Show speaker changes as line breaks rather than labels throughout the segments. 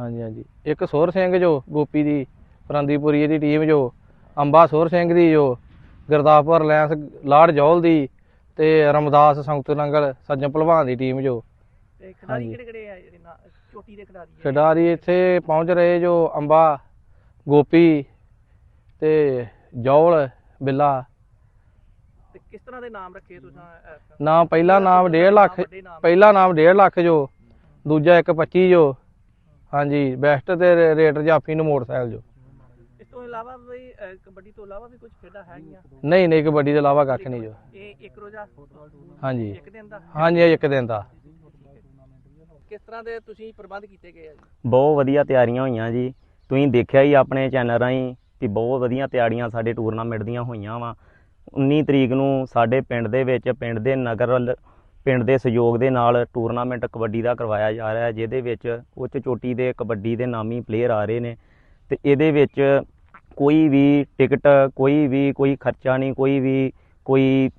ਹਾਂਜੀ ਹਾਂਜੀ ਇੱਕ ਸੋਹਰ ਸਿੰਘ ਜੋ ਗੋਪੀ ਦੀ ਫਰੰਦੀਪੁਰੀ ਦੀ ਟੀਮ ਜੋ ਅੰਬਾ ਸੋਹਰ ਸਿੰਘ ਦੀ ਜੋ ਗੁਰਦਾਸਪੁਰ ਲੈਂਸ ਲਾੜ ਜੌਲ ਦੀ ਤੇ ਰਮਦਾਸ ਸੰਗਤ ਨੰਗਲ ਸੱਜਣ ਭਲਵਾਨ ਦੀ ਟੀਮ ਜੋ
ਤੇ ਖਿਡਾਰੀ
ਹਾਂਜੀ।
ਕਿਹੜੇ ਕਿਹੜੇ ਆ ਜਿਹੜੇ ਨਾ ਚੋਟੀ ਦੇ ਖਿਡਾਰੀ ਆ?
ਖਿਡਾਰੀ ਇੱਥੇ ਪਹੁੰਚ ਰਹੇ ਜੋ ਅੰਬਾ ਗੋਪੀ ਤੇ ਜੌਲ ਬਿੱਲਾ
ਤੇ ਕਿਸ ਤਰ੍ਹਾਂ ਦੇ ਨਾਮ ਰੱਖੇ ਤੁਸੀਂ?
ਨਾਮ ਪਹਿਲਾ ਨਾਮ 1.5 ਲੱਖ। ਪਹਿਲਾ ਨਾਮ 1.5 ਲੱਖ ਜੋ ਦੂਜਾ 1.25 ਜੋ ਹਾਂਜੀ ਬੈਸਟ ਤੇ ਰੇ- ਰੇਟ ਜਾਫੀ ਨੂੰ ਮੋਟਰਸਾਈਕਲ ਜੋ।
ਇਸ ਤੋਂ ਇਲਾਵਾ ਵੀ ਅਹ, ਕਬੱਡੀ ਤੋਂ ਇਲਾਵਾ ਵੀ ਕੁਝ ਖੇਡਾਂ ਹੈਗੀਆਂ?
ਨਹੀਂ ਨਹੀਂ ਕਬੱਡੀ ਦੇ ਇਲਾਵਾ ਕੱਖ ਨਹੀਂ ਜੋ।
ਇਹ ਇੱਕ ਰੋਜ਼ਾ
ਹਾਂਜੀ।
ਇੱਕ ਦਿਨ ਦਾ?
ਹਾਂਜੀ ਇਹ ਇੱਕ ਦਿਨ ਦਾ।
ਕਿਸ ਤਰ੍ਹਾਂ ਦੇ ਤੁਸੀਂ ਪ੍ਰਬੰਧ ਕੀਤੇ ਗਏ ਆ ਜੀ?
ਬਹੁਤ ਵਧੀਆ ਤਿਆਰੀਆਂ ਹੋਈਆਂ ਜੀ। ਤੁਸੀਂ ਦੇਖਿਆ ਹੀ ਆਪਣੇ ਚੈਨਲ ਰਾਹੀਂ ਕਿ ਬਹੁਤ ਵਧੀਆ ਤਿਆਰੀਆਂ ਸਾਡੇ ਟੂਰਨਾਮੈਂਟ ਦੀਆਂ ਹੋਈਆਂ ਵਾ। 19 ਤਰੀਕ ਨੂੰ ਸਾਡੇ ਪਿੰਡ ਦੇ ਵਿੱਚ ਪਿੰਡ ਦੇ ਨਗਰ ਵੱਲ- ਪਿੰਡ ਦੇ ਸਹਿਯੋਗ ਦੇ ਨਾਲ ਟੂਰਨਾਮੈਂਟ ਕਬੱਡੀ ਦਾ ਕਰਵਾਇਆ ਜਾ ਰਿਹਾ ਹੈ, ਜਿਹਦੇ ਵਿੱਚ ਉੱਚ ਚੋਟੀ ਦੇ ਕਬੱਡੀ ਦੇ ਨਾਮੀ ਪਲੇਅਰ ਆ ਰਹੇ ਨੇ ਤੇ ਇਹਦੇ ਵਿੱਚ ਕੋਈ ਵੀ ਟਿਕਟ ਕੋਈ ਵੀ ਕੋਈ ਖਰਚਾ ਨਹੀਂ, ਕੋਈ ਵੀ ਕੋਈ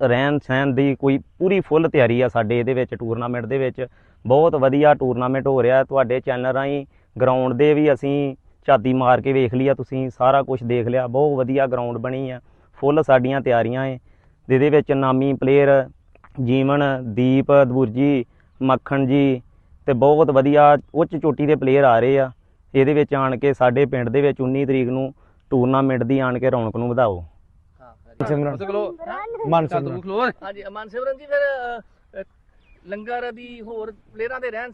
ਰਹਿਣ ਸਹਿਣ ਦੀ ਕੋਈ ਪੂਰੀ ਫੁੱਲ ਤਿਆਰੀ ਆ ਸਾਡੇ ਇਹਦੇ ਵਿੱਚ ਟੂਰਨਾਮੈਂਟ ਦੇ ਵਿੱਚ। ਬਹੁਤ ਵਧੀਆ ਟੂਰਨਾਮੈਂਟ ਹੋ ਰਿਹਾ ਤੁਹਾਡੇ ਚੈਨਲ ਰਾਹੀਂ ਗਰਾਊਂਡ ਦੇ ਵੀ ਅਸੀਂ ਝਾਤੀ ਮਾਰ ਕੇ ਵੇਖ ਲਿਆ ਤੁਸੀਂ, ਸਾਰਾ ਕੁਝ ਦੇਖ ਲਿਆ, ਬਹੁਤ ਵਧੀਆ ਗਰਾਊਂਡ ਬਣੀ ਆ ਫੁੱਲ ਸਾਡੀਆਂ ਤਿਆਰੀਆਂ ਏ। ਜਿਹਦੇ ਵਿੱਚ ਨਾਮੀ ਪਲੇਅਰ ਜੀਵਨ ਦੀਪ ਦਬੁਰਜੀ ਮੱਖਣ ਜੀ ਤੇ ਬਹੁਤ ਵਧੀਆ ਉੱਚ ਚੋਟੀ ਦੇ ਪਲੇਅਰ ਆ ਰਹੇ ਆ। ਇਹਦੇ ਵਿੱਚ ਆਣ ਕੇ ਸਾਡੇ ਪਿੰਡ ਦੇ ਵਿੱਚ 19 ਤਰੀਕ ਨੂੰ ਟੂਰਨਾਮੈਂਟ ਦੀ ਆਣ ਕੇ ਰੌਣਕ ਨੂੰ ਵਧਾਓ।
ਹਾਂ
ਸਿਮਰਨ
ਮਨ
ਹਾਂਜੀ ਜੀ ਫਿਰ ਲੰਗਰ ਦੀ ਹੋਰ ਪਲੇਅਰਾਂ ਦੇ ਰਹਿਣ